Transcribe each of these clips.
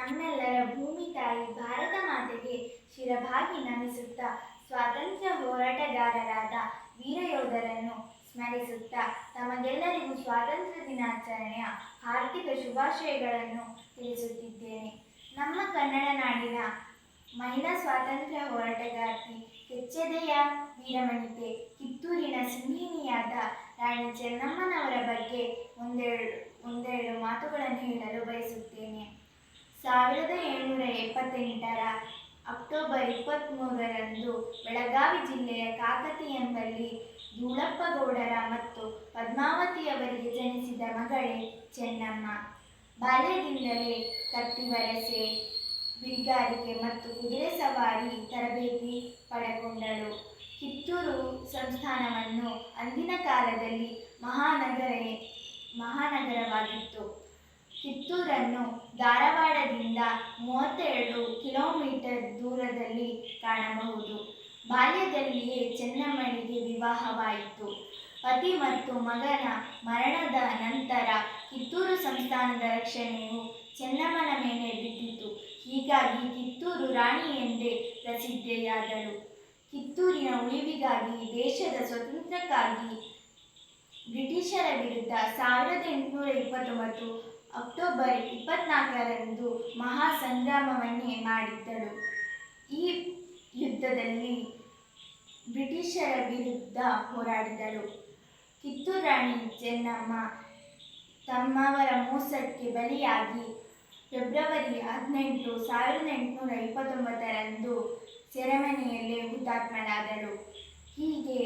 ನಮ್ಮೆಲ್ಲರ ಭೂಮಿ ತಾಯಿ ಭಾರತ ಮಾತೆಗೆ ಶಿರಭಾಗಿ ನಮಿಸುತ್ತಾ, ಸ್ವಾತಂತ್ರ್ಯ ಹೋರಾಟಗಾರರಾದ ವೀರಯೋಧರನ್ನು ಸ್ಮರಿಸುತ್ತಾ, ತಮಗೆಲ್ಲರಿಗೂ ಸ್ವಾತಂತ್ರ್ಯ ದಿನಾಚರಣೆಯ ಹಾರ್ದಿಕ ಶುಭಾಶಯಗಳನ್ನು ತಿಳಿಸುತ್ತಿದ್ದೇನೆ. ನಮ್ಮ ಕನ್ನಡ ನಾಡಿನ ಮಹಿಳಾ ಸ್ವಾತಂತ್ರ್ಯ ಹೋರಾಟಗಾರ್ತಿ ಕೆಚ್ಚೆದೆಯ ವೀರಮಣಿತೆ, ಕಿತ್ತೂರಿನ ಸಿಂಹಿಣಿಯಾದ ರಾಣಿ ಚೆನ್ನಮ್ಮನವರ ಬಗ್ಗೆ ಒಂದೆರಡು ಒಂದೆರಡು ಮಾತುಗಳನ್ನು ಹೇಳಲು ಬಯಸುತ್ತೇನೆ. ಸಾವಿರದ ಏಳುನೂರ ಎಪ್ಪತ್ತೆಂಟರ ಅಕ್ಟೋಬರ್ ಇಪ್ಪತ್ತ್ಮೂರರಂದು ಬೆಳಗಾವಿ ಜಿಲ್ಲೆಯ ಕಾಕತಿ ಎಂಬಲ್ಲಿ ಧೂಳಪ್ಪಗೌಡರ ಮತ್ತು ಪದ್ಮಾವತಿಯವರಿಗೆ ಜನಿಸಿದ ಮಗಳೇ ಚೆನ್ನಮ್ಮ. ಬಾಲ್ಯದಿಂದಲೇ ಕತ್ತಿವರಸೆ ಬಿಲ್ಗಾರಿಕೆ ಮತ್ತು ಕುದುರೆ ಸವಾರಿ ತರಬೇತಿ ಪಡೆಕೊಂಡಳು. ಕಿತ್ತೂರು ಸಂಸ್ಥಾನವನ್ನು ಅಂದಿನ ಕಾಲದಲ್ಲಿ ಮಹಾನಗರ ಮಹಾನಗರವಾಗಿತ್ತು. ಕಿತ್ತೂರನ್ನು ಧಾರವಾಡದಿಂದ ಮೂವತ್ತೆರಡು ಕಿಲೋಮೀಟರ್ ದೂರದಲ್ಲಿ ಕಾಣಬಹುದು. ಬಾಲ್ಯದಲ್ಲಿಯೇ ಚೆನ್ನಮ್ಮನಿಗೆ ವಿವಾಹವಾಯಿತು. ಪತಿ ಮತ್ತು ಮಗನ ಮರಣದ ನಂತರ ಕಿತ್ತೂರು ಸಂಸ್ಥಾನದ ರಕ್ಷಣೆಯು ಚೆನ್ನಮ್ಮನ ಮೇಲೆ ಬಿದ್ದಿತು. ಹೀಗಾಗಿ ಕಿತ್ತೂರು ರಾಣಿ ಎಂದೇ ಪ್ರಸಿದ್ಧಿಯಾದರು ಕಿತ್ತೂರಿನ ಉಳಿವಿಗಾಗಿ ದೇಶದ ಸ್ವತಂತ್ರಕ್ಕಾಗಿ ಬ್ರಿಟಿಷರ ವಿರುದ್ಧ ಸಾವಿರದ ಎಂಟುನೂರ ಇಪ್ಪತ್ತೊಂಬತ್ತು ಅಕ್ಟೋಬರ್ ಇಪ್ಪತ್ನಾಲ್ಕರಂದು ಮಹಾ ಸಂಗ್ರಾಮವನ್ನೇ ಮಾಡಿದ್ದಳು. ಈ ಯುದ್ಧದಲ್ಲಿ ಬ್ರಿಟಿಷರ ವಿರುದ್ಧ ಹೋರಾಡಿದಳು. ಕಿತ್ತೂರು ರಾಣಿ ಚೆನ್ನಮ್ಮ ತಮ್ಮವರ ಮೋಸಕ್ಕೆ ಬಲಿಯಾಗಿ ಫೆಬ್ರವರಿ ಹದಿನೆಂಟು ಸಾವಿರದ ಎಂಟುನೂರ ಇಪ್ಪತ್ತೊಂಬತ್ತರಂದು ಸೆರೆಮನೆಯಲ್ಲೇ ಹುತಾತ್ಮರಾದರು ಹೀಗೆ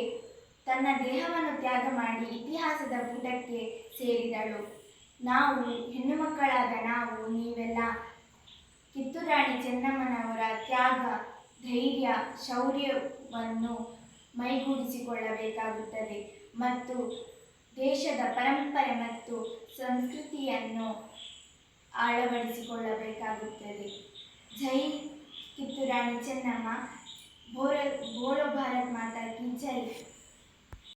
ತನ್ನ ದೇಹವನ್ನು ತ್ಯಾಗ ಮಾಡಿ ಇತಿಹಾಸದ ಪುಟಕ್ಕೆ ಸೇರಿದಳು. ನಾವು ಹೆಣ್ಣು ಮಕ್ಕಳಾದ ನಾವು ನೀವೆಲ್ಲ ಕಿತ್ತುರಾಣಿ ಚೆನ್ನಮ್ಮನವರ ತ್ಯಾಗ, ಧೈರ್ಯ, ಶೌರ್ಯವನ್ನು ಮೈಗೂಡಿಸಿಕೊಳ್ಳಬೇಕಾಗುತ್ತದೆ ಮತ್ತು ದೇಶದ ಪರಂಪರೆ ಮತ್ತು ಸಂಸ್ಕೃತಿಯನ್ನು ಅಳವಡಿಸಿಕೊಳ್ಳಬೇಕಾಗುತ್ತದೆ. ಜೈ ಕಿತ್ತುರಾಣಿ ಚೆನ್ನಮ್ಮ. ಬೋರ, ಬೋಳೋ ಭಾರತ್ ಮಾತಾ ಕಿ ಜೈ.